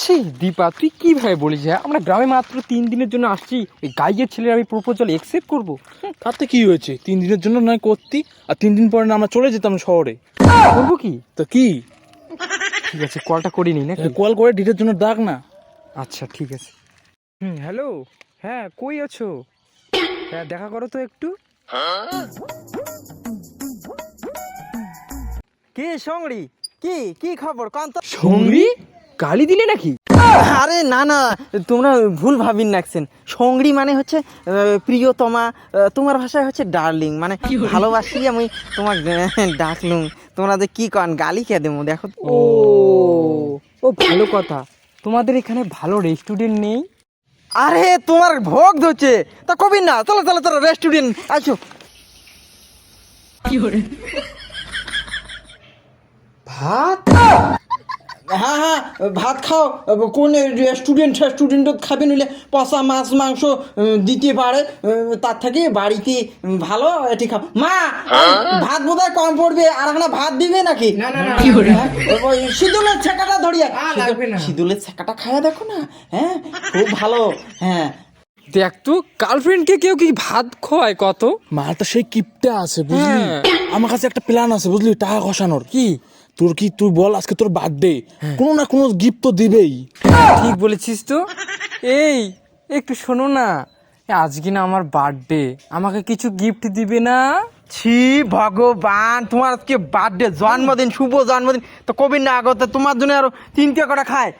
ছি দীপা তুই কীভাবে বলিস হ্যাঁ? আমরা গ্রামে মাত্র তিন দিনের জন্য আসছি। ওই গাইয়ের ছেলের আমি প্রপোজাল একসেপ্ট করব। তাতে কি হয়েছে? তিন দিনের জন্য নয় করতি আর তিন দিন পরে না আমরা চলে যেতাম শহরে। করব কি? তো কি? ঠিক আছে কলটা করি নি নাকি? কল করে ডিটের জন্য ডাক না। আচ্ছা ঠিক আছে। হুম হ্যালো হ্যাঁ কই আছো? হ্যাঁ দেখা করো তো একটু। কি সঙ্গড়ি? কি কি খবর? কান তো সঙ্গী গালি দিলে নাকি? আরে না না তোমরা ভুল ভাবিন নাকছেন সঙ্গড়ি মানে হচ্ছে প্রিয়তমা তোমার ভাষায় হচ্ছে ডার্লিং মানে ভালোবাসি আমি তোমার ডাকলুম। তোমরা যে কি কন গালি কে দেবো দেখো ও ও ভালো কথা। তোমাদের এখানে ভালো রেস্টুরেন্ট নেই? আরে তোমার ভোগ ধরছে। তা কবি না চলো চলো চলো রেস্টুরেন্ট আসো। ভাত? হ্যাঁ হ্যাঁ ভাত খাও। কোন রেস্টুরেন্ট রেস্টুরেন্টত খাবে নিলে পচা মাছ মাংস দিতে পারে। তার থেকে বাড়িতে ভালো এটি খাও। মা ভাত বোধহয় কম পড়বে। আর একটা ভাত দিবে নাকি? না না না সিঁদুলের ছেঁকাটা ধরিয়ে সিঁদুলের ছেঁকাটা খায়া দেখো না হ্যাঁ? খুব ভালো হ্যাঁ। দেখ তো গার্লফ্রেন্ডকে কেউ কি ভাত খোয়ায় কত? মালটা সেই কিপটা আছে বুঝলি? হ্যাঁ। আমার কাছে একটা প্ল্যান আছে বুঝলি? টাকা খসানোর কি? তোর কি তুই বল আজকে তোর বার্থডে কোনো না কোনো গিফট তো দিবেই। ঠিক বলেছিস তো। এই একটু শোনো না। এ, আজকে না আমার বার্থডে আমাকে কিছু গিফট দিবে না? ছি ভগবান তোমার আজকে বার্থডে জন্মদিন শুভ জন্মদিন। তো কবি না আগত তোমার জন্য আরও তিনটে করে খায়।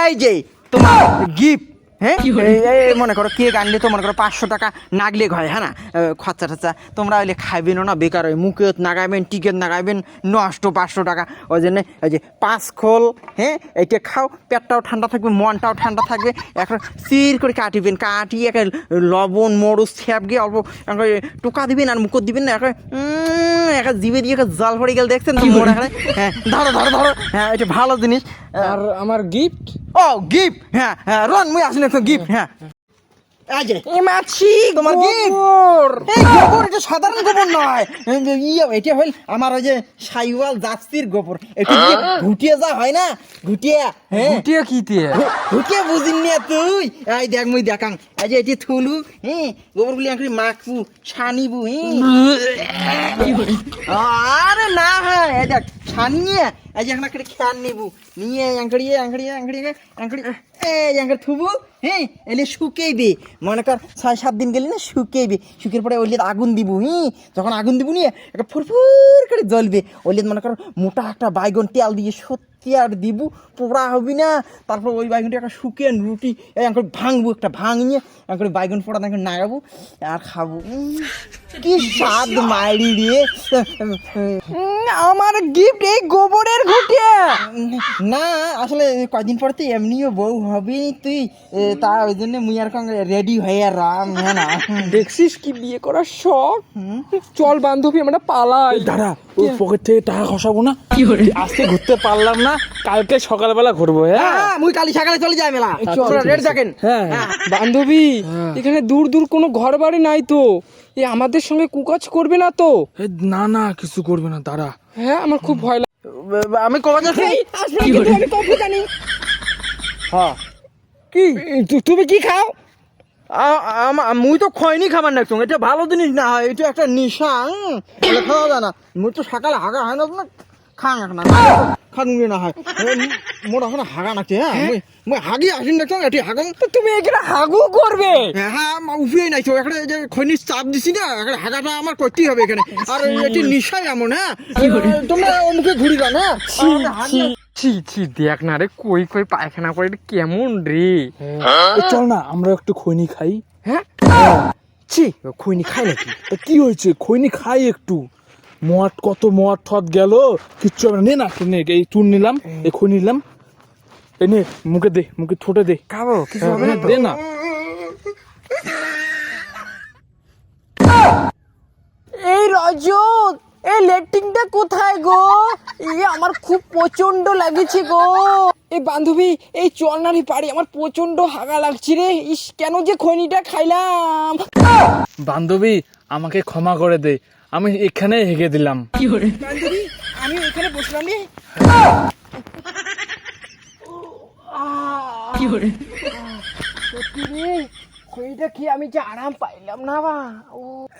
এই যে তোমার গিফট হ্যাঁ? এই- এই মনে করো কেক আনলে তো মনে করো পাঁচশো টাকা নাগলে হয় হ্যাঁ না? খরচা টরচা তোমরা ওইলে খাইবেন না বেকার ওই মুখে নাগাইবেন টিকিট নাগাইবেন নষ্ট পাঁচশো টাকা। ওই জন্য ওই যে পাঁচ খোল হ্যাঁ? এইটা খাও পেটটাও ঠান্ডা থাকবে মনটাও ঠান্ডা থাকবে। এখন সির করে কাটিবেন কাটিয়ে একে লবণ মরুচ ছ্যাপ গিয়ে অল্প টোকা দিবেন আর মুখত দিবেন না একে উম, একে জিভে দিয়ে একটা জল পড়ে গেলে দেখছেন এখানে? হ্যাঁ ধরো ধরো ধরো। হ্যাঁ এটা ভালো জিনিস। আর আমার গিফট ও গিফট হ্যাঁ হ্যাঁ রন মুই আসলে তো গিফট হ্যাঁ। যে এ মাছি তোমার? গোবর। এই গোবর এটা সাধারণ গোবর নয়। এই যে ইয়ে এটা আমার ওই যে সাইওয়াল জার্সির গোবর। এটা ঘুটিয়ে যা হয় না? ঘুটিয়ে হ্যাঁ। কি দিয়ে ঘুটিয়ে বুঝিন নিয়ে তুই? এই দেখ মুই দেখাং। এই যে এটি থুলু হ্যাঁ গোবর গুলি আঁকড়ি মাখবু ছানিবু হ্যাঁ। আরে না হ্যাঁ এই দেখ। ছানিয়ে এই যে একটা খেয়াল নিবু। নিয়ে আঙ্কড়িয়ে আঙ্কড়িয়ে আঙ্কড়িয়ে আঁকড়ি এই আঙ্কড় থুবু হ্যাঁ এলে শুকেইবে মনে কর ছয় সাত দিন গেলে না শুকেইবে শুকের পরে ওলিয়াত আগুন দিব হ্যাঁ যখন আগুন দিব নিয়ে একটা ফুরফুর করে জ্বলবে। ওলিয়াত মনে কর মোটা একটা বাইগন তেল দিয়ে সত্যি আর দিব? পোড়া হবি না। তারপর ওই বাইগুনটা একটা শুকিয়ে রুটি এই আঁকড়ি ভাঙবো একটা ভাঙিয়ে আঁকড়ি বাইগুন পোড়া তাকে নাগাবো আর খাব। উম, কি স্বাদ মাইরি রে। আমার গিফট এই গোবরের ঘুটিয়া না আসলে কয়দিন পর তো এমনিও বউ হবি তুই। তা ওই জন্য মুই আর রেডি হয়ে রাম হ্যাঁ না? দেখছিস কি বিয়ে করার শখ? চল বান্ধবী আমরা পালাই। দাঁড়া ওই পকেট থেকে টাকা খসাবো না? কি আজকে ঘুরতে পারলাম না। কালকে সকালবেলা ঘুরবো হ্যাঁ? হ্যাঁ মুই কালি সকালে চলে যাই মেলা। রেডি থাকেন। হ্যাঁ বান্ধবী এখানে দূর দূর কোনো ঘর বাড়ি নাই তো। এ আমাদের সঙ্গে কুকাজ করবে না তো। না না কিছু করবে না দাঁড়া। হ্যাঁ আমার খুব ভয় লাগে আমি কবে যাচ্ছি? হ্যাঁ। কি? তুমি কি খাও? মুই তো খয়নি খাবার না এটা ভালো জিনিস না হয় এটা একটা নিশা হুম, এটা খাওয়া যায় না। মুই তো সকালে হাগা হয় না খাং এক না। খানুঙ্গে না হয় মোর এখন হাগা নাকি হ্যাঁ? মুই মুই হাগি আসিন দেখছ এটি হাগাং। তো তুমি এখানে হাগু করবে? হ্যাঁ হ্যাঁ উফিয়ে নাই এখানে যে খৈনির চাপ দিছি না এখানে হাগাটা আমার করতেই হবে এখানে। আর এটি নিশাই এমন হ্যাঁ? তোমরা অমুকে ঘুরি গা না ছি ছি ছি ছি দেখ না রে কই কই পায়খানা করে কেমন রে? চল না আমরা একটু খৈনি খাই। হ্যাঁ। ছি খৈনি খাই নাকি? তা কি হয়েছে? খৈনি খাই একটু। মোয়াট কত মোয়াট ঠত গেল কিচ্ছু হবে না। নে না নে এই চুন নিলাম এই খৈ নিলাম। এই নে মুখে দে মুখে ঠোঁটে দে। খাব কিছু হবে না দে না। এই রজত এই লেট্রিনটা কোথায় গো? ইয়ে আমার খুব প্রচণ্ড লাগছে গো। এই বান্ধবী এই চল না রে পারি আমার প্রচণ্ড হাগা লাগছে রে। ইস কেন যে খৈনিটা খাইলাম? বান্ধবী আমাকে ক্ষমা করে দে। আমি এখানে হেগে দিলাম। আমি এখানে বসলাম রে। সত্যি রে খইটা কি আমি যে আরাম পাইলাম না বা?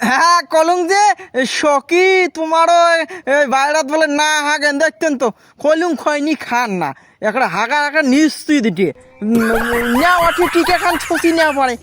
হ্যাঁ কলম যে সকি তোমারও বাইরাত বলে না হাগেন দেখতেন তো কলুম খয়নি খান না। একটা হাগা হাগা নিশ্চয়ই দিতে নেওয়া টিকে খান ছুটি নেওয়া পারে।